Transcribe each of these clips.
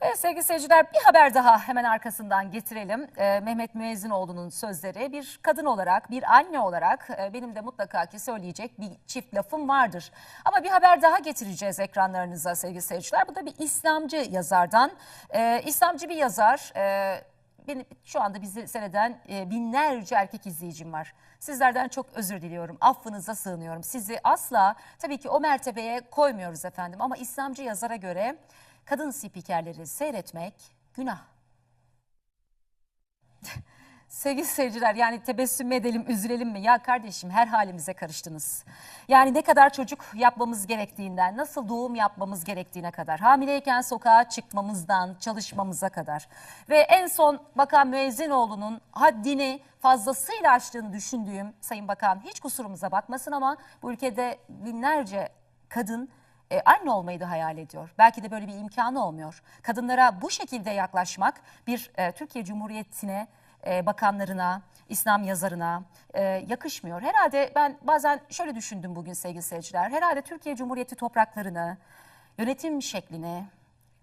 Evet sevgili seyirciler bir haber daha hemen arkasından getirelim. Ee, Mehmet Müezzinoğlu'nun sözleri bir kadın olarak, bir anne olarak e, benim de mutlaka ki söyleyecek bir çift lafım vardır. Ama bir haber daha getireceğiz ekranlarınıza sevgili seyirciler. Bu da bir İslamcı yazardan. Ee, İslamcı bir yazar. Ee, benim şu anda bizi seyreden e, binlerce erkek izleyicim var. Sizlerden çok özür diliyorum. Affınıza sığınıyorum. Sizi asla tabii ki o mertebeye koymuyoruz efendim. Ama İslamcı yazara göre kadın spikerleri seyretmek günah. Sevgili seyirciler yani tebessüm edelim, üzülelim mi? Ya kardeşim her halimize karıştınız. Yani ne kadar çocuk yapmamız gerektiğinden, nasıl doğum yapmamız gerektiğine kadar, hamileyken sokağa çıkmamızdan, çalışmamıza kadar. Ve en son Bakan Müezzinoğlu'nun haddini fazlasıyla aştığını düşündüğüm Sayın Bakan hiç kusurumuza bakmasın ama bu ülkede binlerce kadın e, anne olmayı da hayal ediyor. Belki de böyle bir imkanı olmuyor. Kadınlara bu şekilde yaklaşmak bir e, Türkiye Cumhuriyeti'ne, e, bakanlarına, İslam yazarına e, yakışmıyor. Herhalde ben bazen şöyle düşündüm bugün sevgili seyirciler. Herhalde Türkiye Cumhuriyeti topraklarını, yönetim şeklini,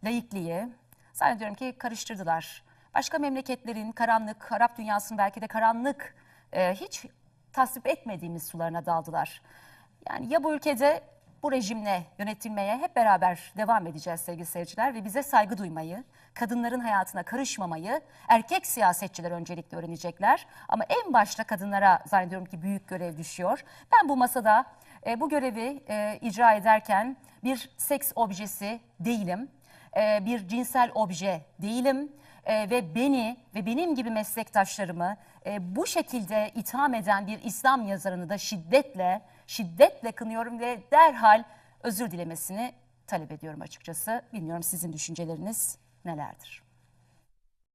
laikliği zannediyorum ki karıştırdılar. Başka memleketlerin karanlık, Arap dünyasının belki de karanlık e, hiç tasvip etmediğimiz sularına daldılar. Yani ya bu ülkede bu rejimle yönetilmeye hep beraber devam edeceğiz sevgili seyirciler ve bize saygı duymayı, kadınların hayatına karışmamayı erkek siyasetçiler öncelikle öğrenecekler. Ama en başta kadınlara zannediyorum ki büyük görev düşüyor. Ben bu masada e, bu görevi e, icra ederken bir seks objesi değilim, e, bir cinsel obje değilim e, ve beni ve benim gibi meslektaşlarımı e, bu şekilde itham eden bir İslam yazarını da şiddetle şiddetle kınıyorum ve derhal özür dilemesini talep ediyorum açıkçası. Bilmiyorum sizin düşünceleriniz nelerdir?